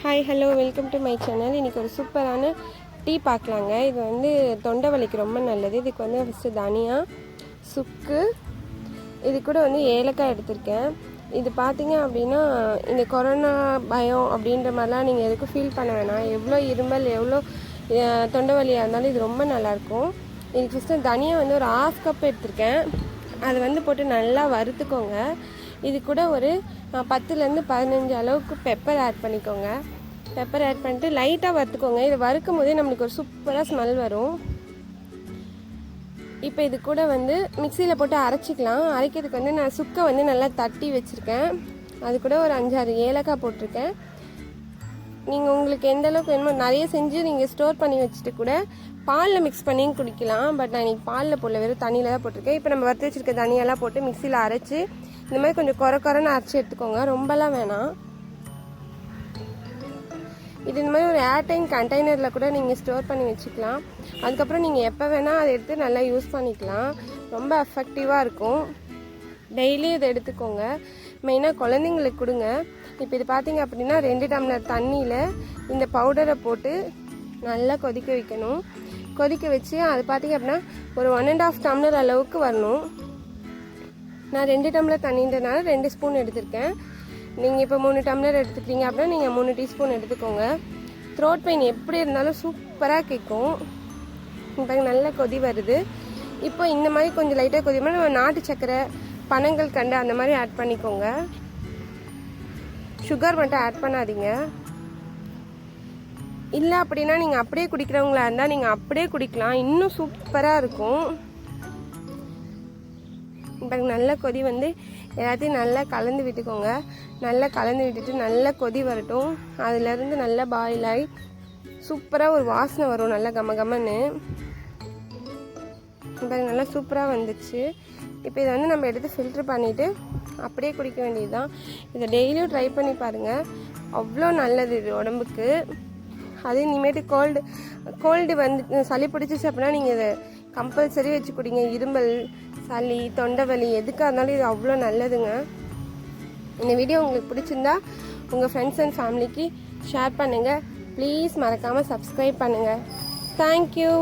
Hi hello welcome to my channel இன்றைக்கி ஒரு சூப்பரான டீ பார்க்கலாங்க. இது வந்து தொண்டை வலிக்கு ரொம்ப நல்லது. இதுக்கு வந்து ஃபஸ்ட்டு தனியா சுக்கு. இது கூட வந்து ஏலக்காய் எடுத்திருக்கேன். இது பார்த்தீங்க அப்படின்னா இந்த கொரோனா பயம் அப்படின்ற மாதிரிலாம் நீங்கள் எதுக்கும் ஃபீல் பண்ண வேணாம். எவ்வளோ இருமல் எவ்வளோ தொண்டை வலியாக இருந்தாலும் இது ரொம்ப நல்லாயிருக்கும். இதுக்கு ஃபஸ்ட்டு தனியா வந்து ஒரு ஆஃப் கப் எடுத்திருக்கேன். அதை வந்து போட்டு நல்லா வறுத்துக்கோங்க. இது கூட ஒரு பத்துலேருந்து பதினஞ்சு அளவுக்கு பெப்பர் ஆட் பண்ணிக்கோங்க. பெப்பர் ஆட் பண்ணிட்டு லைட்டாக வறுத்துக்கோங்க. இது வறுக்கும் போதே நம்மளுக்கு ஒரு சூப்பராக ஸ்மெல் வரும். இப்போ இது கூட வந்து மிக்சியில் போட்டு அரைச்சிக்கலாம். அரைக்கிறதுக்கு வந்து நான் சுக்கை வந்து நல்லா தட்டி வச்சுருக்கேன். அது கூட ஒரு அஞ்சாறு ஏலக்காய் போட்டிருக்கேன். நீங்கள் உங்களுக்கு எந்த அளவுக்கு வேணுமோ நிறைய செஞ்சு நீங்கள் ஸ்டோர் பண்ணி வச்சுட்டு கூட பாலில் மிக்ஸ் பண்ணியும் குடிக்கலாம். பட் நான் இன்னைக்கு பாலில் போடல வெறும் தண்ணியில் தான் போட்டிருக்கேன். இப்போ நம்ம வறுத்து வச்சிருக்க தண்ணியெல்லாம் போட்டு மிக்சியில் அரைச்சி இந்த மாதிரி கொஞ்சம் குறை குறைன்னு அரைச்சி எடுத்துக்கோங்க. ரொம்பலாம் வேணாம். இது இந்த மாதிரி ஒரு ஏர்டைன் கண்டெய்னரில் கூட நீங்கள் ஸ்டோர் பண்ணி வச்சுக்கலாம். அதுக்கப்புறம் நீங்கள் எப்போ வேணால் அதை எடுத்து நல்லா யூஸ் பண்ணிக்கலாம். ரொம்ப எஃபெக்டிவாக இருக்கும். டெய்லி இதை எடுத்துக்கோங்க. மெயினாக குழந்தைங்களுக்கு கொடுங்க. இப்போ இது பார்த்தீங்க அப்படின்னா ரெண்டு டம்ளர் தண்ணியில் இந்த பவுடரை போட்டு நல்லா கொதிக்க வைக்கணும். கொதிக்க வச்சு அது பார்த்தீங்க அப்படின்னா ஒரு ஒன் அண்ட் ஆஃப் டம்ளர் அளவுக்கு வரணும். நான் ரெண்டு டம்ளர் தண்ணின்றனால ரெண்டு ஸ்பூன் எடுத்திருக்கேன். நீங்கள் இப்போ மூணு டம்ளர் எடுத்துக்கிறீங்க அப்படின்னா நீங்கள் மூணு டீஸ்பூன் எடுத்துக்கோங்க. த்ரோட் பெயின் எப்படி இருந்தாலும் சூப்பராக கேட்கும். இப்போ நல்ல கொதி வருது. இப்போ இந்த மாதிரி கொஞ்சம் லைட்டாக கொதி நம்ம நாட்டு சக்கரை பனங்கள் கண்டு அந்த மாதிரி ஆட் பண்ணிக்கோங்க. சுகர் மட்டும் ஆட் பண்ணாதீங்க. இல்லை அப்படின்னா நீங்கள் அப்படியே குடிக்கிறவங்களா இருந்தால் நீங்கள் அப்படியே குடிக்கலாம். இன்னும் சூப்பராக இருக்கும். இப்போ நல்ல கொதி வந்து எல்லாத்தையும் நல்லா கலந்து விட்டுக்கோங்க. நல்லா கலந்து விட்டுட்டு நல்லா கொதி வரட்டும். அதுலேருந்து நல்லா பாயில் ஆகி சூப்பராக ஒரு வாசனை வரும் நல்லா கம கமன்னு. இப்போ நல்லா சூப்பராக வந்துச்சு. இப்போ இதை வந்து நம்ம எடுத்து ஃபில்ட்ரு பண்ணிவிட்டு அப்படியே குடிக்க வேண்டியது தான் இதை டெய்லியும் ட்ரை பண்ணி பாருங்கள் அவ்வளோ நல்லது இது உடம்புக்கு. அதே இனிமேட்டு கோல்டு கோல்டு வந்து சளி பிடிச்சிச்சு அப்படின்னா நீங்கள் இதை கம்பல்சரி வச்சு குடிங்க. இருமல் சளி தொண்டை வலி எதுக்காக இருந்தாலும் இது அவ்வளோ நல்லதுங்க. இந்த வீடியோ உங்களுக்கு பிடிச்சிருந்தா உங்கள் ஃப்ரெண்ட்ஸ் அண்ட் ஃபேமிலிக்கு ஷேர் பண்ணுங்கள் ப்ளீஸ் மறக்காமல் சப்ஸ்கிரைப் பண்ணுங்கள் தேங்க்யூ